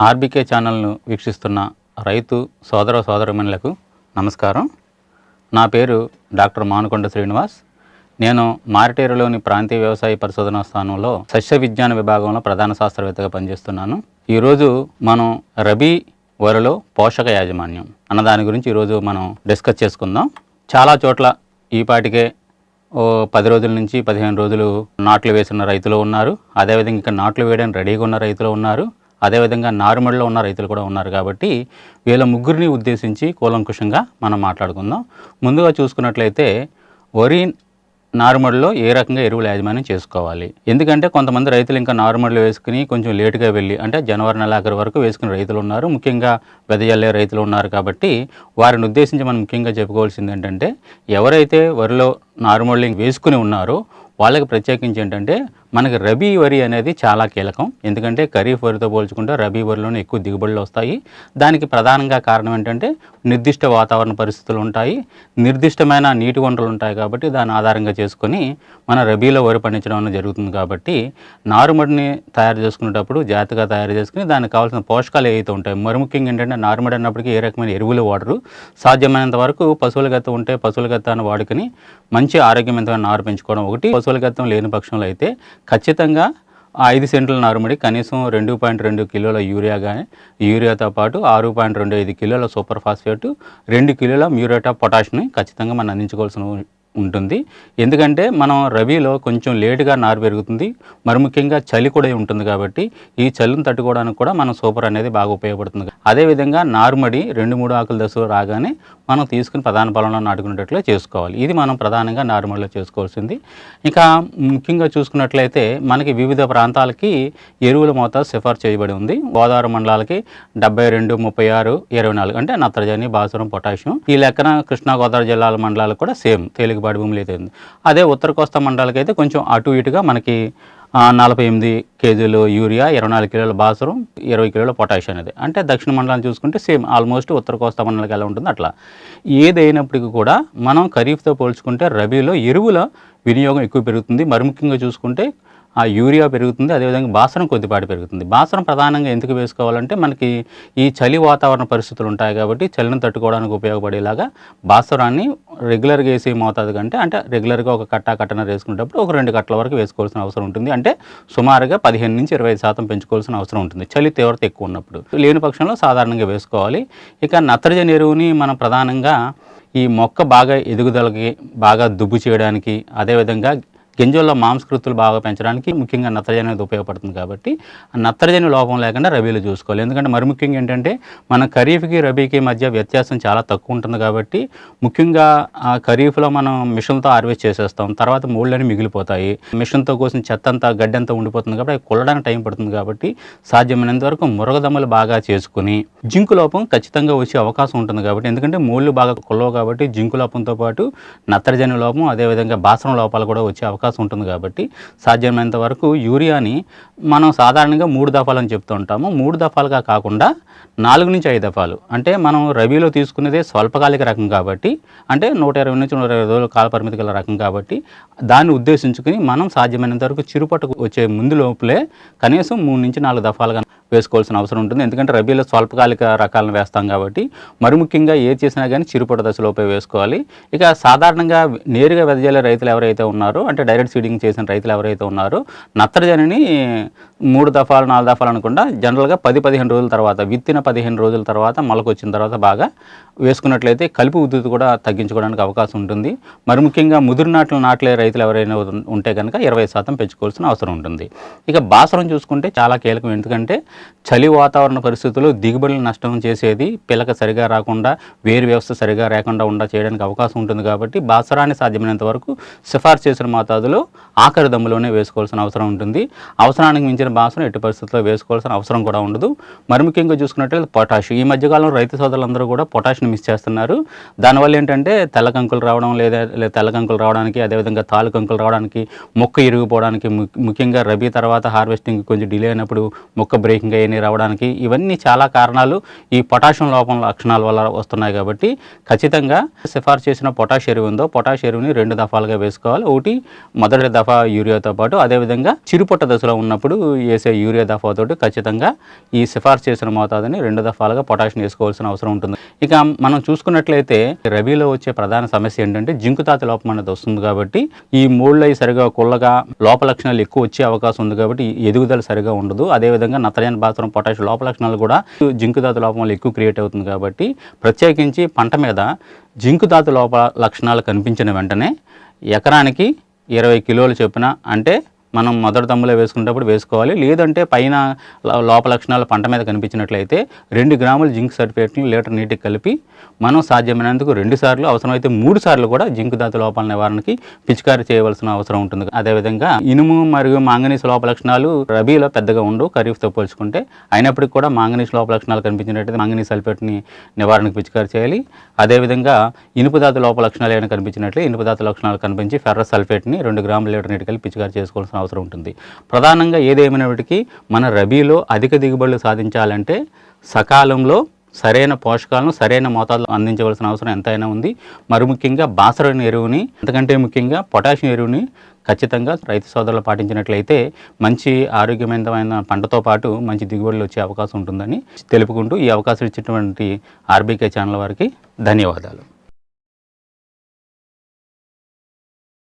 RBK ఛానల్ను వీక్షిస్తున్న రైతు సోదర సోదరమణులకు నమస్కారం. నా పేరు డాక్టర్ మానుకొండ శ్రీనివాస్. నేను మారిటేరులోని ప్రాంతీయ వ్యవసాయ పరిశోధనా స్థానంలో సస్య విజ్ఞాన విభాగంలో ప్రధాన శాస్త్రవేత్తగా పనిచేస్తున్నాను. ఈరోజు మనం రబీ వరిలో పోషక యాజమాన్యం అన్న దాని గురించి ఈరోజు మనం డిస్కస్ చేసుకుందాం. చాలా చోట్ల ఈపాటికే ఓ పది రోజుల నుంచి పదిహేను రోజులు నాట్లు వేసిన రైతులు ఉన్నారు. అదేవిధంగా ఇంకా నాట్లు వేయడానికి రెడీగా ఉన్న రైతులు ఉన్నారు. అదేవిధంగా నారుమడిలో ఉన్న రైతులు కూడా ఉన్నారు కాబట్టి వీళ్ళ ముగ్గురిని ఉద్దేశించి కూలంకుషంగా మనం మాట్లాడుకుందాం. ముందుగా చూసుకున్నట్లయితే వరి నారుమడిలో ఏ రకంగా ఎరువులు యాజమాన్యం చేసుకోవాలి? ఎందుకంటే కొంతమంది రైతులు ఇంకా నారుమడిలో వేసుకుని కొంచెం లేటుగా వెళ్ళి అంటే జనవరి నెలాఖరు వరకు వేసుకునే రైతులు ఉన్నారు. ముఖ్యంగా వెదజల్లే రైతులు ఉన్నారు కాబట్టి వారిని ఉద్దేశించి మనం ముఖ్యంగా చెప్పుకోవాల్సింది ఏంటంటే ఎవరైతే వరిలో నారుమడి వేసుకుని ఉన్నారో వాళ్ళకి ప్రత్యేకించి ఏంటంటే మనకి రబీ వరి అనేది చాలా కీలకం. ఎందుకంటే ఖరీఫ్ వరితో పోల్చుకుంటే రబీ వరిలోనే ఎక్కువ దిగుబడులు వస్తాయి. దానికి ప్రధానంగా కారణం ఏంటంటే నిర్దిష్ట వాతావరణ పరిస్థితులు ఉంటాయి. నిర్దిష్టమైన నీటి వనరులు ఉంటాయి కాబట్టి దాని ఆధారంగా చేసుకొని మన రబీలో వరి పండించడం అనేది జరుగుతుంది కాబట్టి నారుమడిని తయారు చేసుకునేటప్పుడు జాగ్రత్తగా తయారు చేసుకుని దానికి కావాల్సిన పోషకాలు ఏవైతే ఉంటాయి మరి ముఖ్యంగా ఏంటంటే నారుమడి అన్నప్పటికీ ఏ రకమైన ఎరువులు వాడరు. సాధ్యమైనంత వరకు పశువుల గత్త ఉంటే పశువుల గత్తాన్ని వాడుకొని మంచి ఆరోగ్యవంతమైన నారు పెంచుకోవడం ఒకటి. పశువుల గత్తం లేని పక్షంలో అయితే ఖచ్చితంగా ఐదు సెంట్ల నారుమడి కనీసం రెండు పాయింట్ రెండు కిలోల యూరియా కానీ యూరియాతో పాటు ఆరు పాయింట్ రెండు ఐదు కిలోల సూపర్ ఫాస్ఫేట్ రెండు కిలోల మ్యూరేట్ ఆఫ్ పొటాష్ని ఖచ్చితంగా మనం అందించుకోవాల్సిన ఉంటుంది. ఎందుకంటే మనం రవిలో కొంచెం లేటుగా నారు పెరుగుతుంది. మరి ముఖ్యంగా చలి కూడా ఉంటుంది కాబట్టి ఈ చలిని తట్టుకోవడానికి కూడా మనం సూపర్ అనేది బాగా ఉపయోగపడుతుంది. అదేవిధంగా నారుమడి రెండు మూడు ఆకుల దశలో రాగానే మనం తీసుకుని ప్రధాన పొలంలో నాటుకునేటట్లు చేసుకోవాలి. ఇది మనం ప్రధానంగా నారుమడిలో చేసుకోవాల్సింది. ఇంకా ముఖ్యంగా చూసుకున్నట్లయితే మనకి వివిధ ప్రాంతాలకి ఎరువుల మోతాదు సిఫార్సు చేయబడి ఉంది. గోదావరి మండలాలకి డెబ్బై రెండు ముప్పై ఆరు ఇరవై నాలుగు అంటే నత్రజని భాసురం పొటాషియం ఈ లెక్కన కృష్ణా గోదావరి జిల్లాల మండలాలు కూడా సేమ్. తేలికపాటి భూములు అయితే ఉంది. అదే ఉత్తర కోస్తా మండలానికి అయితే కొంచెం అటు ఇటుగా మనకి నలభై ఎనిమిది కేజీలు యూరియా ఇరవై నాలుగు కిలోల బాసరం ఇరవై కిలోల పొటాష్ అనేది. అంటే దక్షిణ మండలాన్ని చూసుకుంటే సేమ్ ఆల్మోస్ట్ ఉత్తర కోస్తా మండలానికి ఎలా ఉంటుంది అట్లా. ఏదైనప్పటికీ కూడా మనం ఖరీఫ్తో పోల్చుకుంటే రబీలో ఎరువుల వినియోగం ఎక్కువ పెరుగుతుంది. మరి ముఖ్యంగా చూసుకుంటే ఆ యూరియా పెరుగుతుంది అదేవిధంగా బాసనం కొద్దిపాటి పెరుగుతుంది. బాసనం ప్రధానంగా ఎందుకు వేసుకోవాలంటే మనకి ఈ చలి వాతావరణ పరిస్థితులు ఉంటాయి కాబట్టి చలిని తట్టుకోవడానికి ఉపయోగపడేలాగా బాసరాన్ని రెగ్యులర్గా వేసే మోతాదు కంటే అంటే రెగ్యులర్గా ఒక కట్ట కట్టన వేసుకునేటప్పుడు ఒక రెండు కట్టల వరకు వేసుకోవాల్సిన అవసరం ఉంటుంది. అంటే సుమారుగా పదిహేను నుంచి ఇరవై శాతం పెంచుకోవాల్సిన అవసరం ఉంటుంది. చలి తీవ్రత ఎక్కువ ఉన్నప్పుడు. లేని పక్షంలో సాధారణంగా వేసుకోవాలి. ఇక నత్రజని ఎరువుని మనం ప్రధానంగా ఈ మొక్క బాగా ఎదుగుదలకి బాగా దుబ్బు చేయడానికి అదేవిధంగా గింజల్లో మాంసకృతులు బాగా పెంచడానికి ముఖ్యంగా నత్రజని అనేది ఉపయోగపడుతుంది కాబట్టి ఆ నత్రజని లోపం లేకుండా రబీలో చూసుకోవాలి. ఎందుకంటే మరి ముఖ్యంగా ఏంటంటే మన ఖరీఫ్కి రబీకి మధ్య వ్యత్యాసం చాలా తక్కువ ఉంటుంది కాబట్టి ముఖ్యంగా ఆ ఖరీఫ్లో మనం మిషన్తో హార్వెస్ట్ చేసేస్తాం. తర్వాత మూళ్ళని మిగిలిపోతాయి. మిషన్తో కోసం చెత్త అంతా గడ్డి అంతా ఉండిపోతుంది కాబట్టి అవి కొల్లడానికి టైం పడుతుంది కాబట్టి సాధ్యమైనంత వరకు మురగదమ్మలు బాగా చేసుకుని జింకు లోపం ఖచ్చితంగా వచ్చే అవకాశం ఉంటుంది కాబట్టి ఎందుకంటే మూళ్ళు బాగా కొల్లవు కాబట్టి జింకు లోపంతో పాటు నత్రజని లోపం అదేవిధంగా బాసన లోపాలు కూడా వచ్చే అవకాశం ఉంటుంది కాబట్టి సాధ్యమైనంత వరకు యూరియాని మనం సాధారణంగా మూడు దఫాలని చెప్తూ ఉంటాము. మూడు దఫాలుగా కాకుండా నాలుగు నుంచి ఐదు దఫాలు. అంటే మనం రబీలో తీసుకునేదే స్వల్పకాలిక రకం కాబట్టి అంటే నూట ఇరవై నుంచి నూట ఇరవై రోజుల కాల పరిమితి గల రకం కాబట్టి దాన్ని ఉద్దేశించుకుని మనం సాధ్యమైనంత వరకు చిరుపట్టుకు వచ్చే ముందు లోపలే కనీసం మూడు నుంచి నాలుగు దఫాలుగా వేసుకోవాల్సిన అవసరం ఉంటుంది. ఎందుకంటే రబీలో స్వల్పకాలిక రకాలను వేస్తాం కాబట్టి మరి ముఖ్యంగా ఏ చేసినా కానీ చిరుపట దశలోపే వేసుకోవాలి. ఇక సాధారణంగా నేరుగా వెదజల్లే రైతులు ఎవరైతే ఉన్నారో అంటే డైరెక్ట్ సీడింగ్ చేసిన రైతులు ఎవరైతే ఉన్నారో నత్రజనిని మూడు దఫాలు నాలుగు దఫాలు అనుకుండా జనరల్గా పది పదిహేను రోజుల తర్వాత విత్తిన పదిహేను రోజుల తర్వాత మొలకు వచ్చిన తర్వాత బాగా వేసుకున్నట్లయితే కలుపు ఉద్ధృతి కూడా తగ్గించుకోవడానికి అవకాశం ఉంటుంది. మరి ముఖ్యంగా ముదురు నాట్లు నాట్లే రైతులు ఎవరైనా ఉంటే కనుక ఇరవై శాతం పెంచుకోవాల్సిన అవసరం ఉంటుంది. ఇక బాసరం చూసుకుంటే చాలా కీలకం. ఎందుకంటే చలి వాతావరణ పరిస్థితుల్లో దిగుబడులు నష్టం చేసేది పిలక సరిగా రాకుండా వేరు వ్యవస్థ సరిగా లేకుండా ఉండా చేయడానికి అవకాశం ఉంటుంది కాబట్టి బాసరాన్ని సాధ్యమైనంత వరకు సిఫార్సు చేసిన మోతాదులో ఆఖరి దమ్ములోనే వేసుకోవాల్సిన అవసరం ఉంటుంది. అవసరానికి మించిన బాసన ఎట్టి పరిస్థితుల్లో వేసుకోవాల్సిన అవసరం కూడా ఉండదు. మరి ముఖ్యంగా చూసుకున్నట్లయితే పొటాష్. ఈ మధ్యకాలంలో రైతు సోదరులందరూ కూడా పొటాష్ని మిస్ చేస్తున్నారు. దానివల్ల ఏంటంటే తెల్ల కంకులు రావడం లేదా లేదా తెల్ల కంకులు రావడానికి అదేవిధంగా తాలు కంకులు రావడానికి మొక్క ఇరిగిపోవడానికి ముఖ్యంగా రబీ తర్వాత హార్వెస్టింగ్ కొంచెం డిలే అయినప్పుడు మొక్క బ్రేకింగ్ అయ్యి రావడానికి ఇవన్నీ చాలా కారణాలు ఈ పొటాషియం లోపం లక్షణాల వల్ల వస్తున్నాయి కాబట్టి ఖచ్చితంగా సిఫార్సు చేసిన పొటాష్ ఎరువు ఉందో పొటాష్ ఎరువుని రెండు దఫాలుగా వేసుకోవాలి. ఒకటి మొదటి దఫా యూరియాతో పాటు అదేవిధంగా చిరుపొట్ట దశలో ఉన్నప్పుడు వేసే యూరియా దఫాతోటి ఖచ్చితంగా ఈ సిఫార్సు చేసిన మోతాదుని రెండు దఫాలుగా పొటాషియం వేసుకోవాల్సిన అవసరం ఉంటుంది. ఇక మనం చూసుకున్నట్లయితే రబీలో వచ్చే ప్రధాన సమస్య ఏంటంటే జింకుతాతి లోపం అనేది వస్తుంది కాబట్టి ఈ మూళ్ళు సరిగా కుల్లగా లోప లక్షణాలు ఎక్కువ వచ్చే అవకాశం ఉంది కాబట్టి ఎదుగుదల సరిగా ఉండదు. అదేవిధంగా నత్రజని బాత్రం పొటాషియం లోప లక్షణాలు కూడా జింకుతాతి లోపం వల్ల ఎక్కువ క్రియేట్ అవుతుంది కాబట్టి ప్రత్యేకించి పంట మీద జింకుతాతి లోప లక్షణాలు కనిపించిన వెంటనే ఎకరానికి ఇరవై కిలోలు చొప్పున అంటే మనం మొదటి తమ్ములో వేసుకునేటప్పుడు వేసుకోవాలి. లేదంటే పైన లోప లక్షణాలు పంట మీద కనిపించినట్లయితే రెండు గ్రాముల జింక్ సల్ఫేట్ని లీటర్ నీటికి కలిపి మనం సాధ్యమైనందుకు రెండు సార్లు అవసరమైతే మూడు సార్లు కూడా జింక్ దాత లోపాల నివారణకి పిచికారీ చేయవలసిన అవసరం ఉంటుంది. అదేవిధంగా ఇనుము మరియు మాంగనీస్ లోప లక్షణాలు రబీలో పెద్దగా ఉండవు. ఖరీఫ్తో పోల్చుకుంటే అయినప్పటికీ కూడా మాంగనీస్ లోప లక్షణాలు కనిపించినట్లయితే మాంగనీస్ సల్ఫేట్ని నివారణకు పిచికారీ చేయాలి. అదేవిధంగా ఇనుపు ధాతు లోప లక్షణాలు ఏమైనా కనిపించినట్లే ఇనుపు ధాతు లక్షణాలు కనిపించి ఫెర్రస్ సల్ఫేట్ని రెండు గ్రాముల లీటర్ నీటికి కలిపి పిచికారీ చేసుకోవాల్సిన అవసరం ఉంటుంది. ప్రధానంగా ఏదేమైనప్పటికీ మన రబీలో అధిక దిగుబడులు సాధించాలంటే సకాలంలో సరైన పోషకాలను సరైన మోతాదులో అందించవలసిన అవసరం ఎంతైనా ఉంది. మరి ముఖ్యంగా బాసరైన ఎరువుని అంతకంటే ముఖ్యంగా పొటాషియం ఎరువుని ఖచ్చితంగా రైతు సోదరులు పాటించినట్లయితే మంచి ఆరోగ్యమైన పంటతో పాటు మంచి దిగుబడులు వచ్చే అవకాశం ఉంటుందని తెలుపుకుంటూ ఈ అవకాశం ఇచ్చినటువంటి ఆర్బీకే ఛానల్ వారికి ధన్యవాదాలు.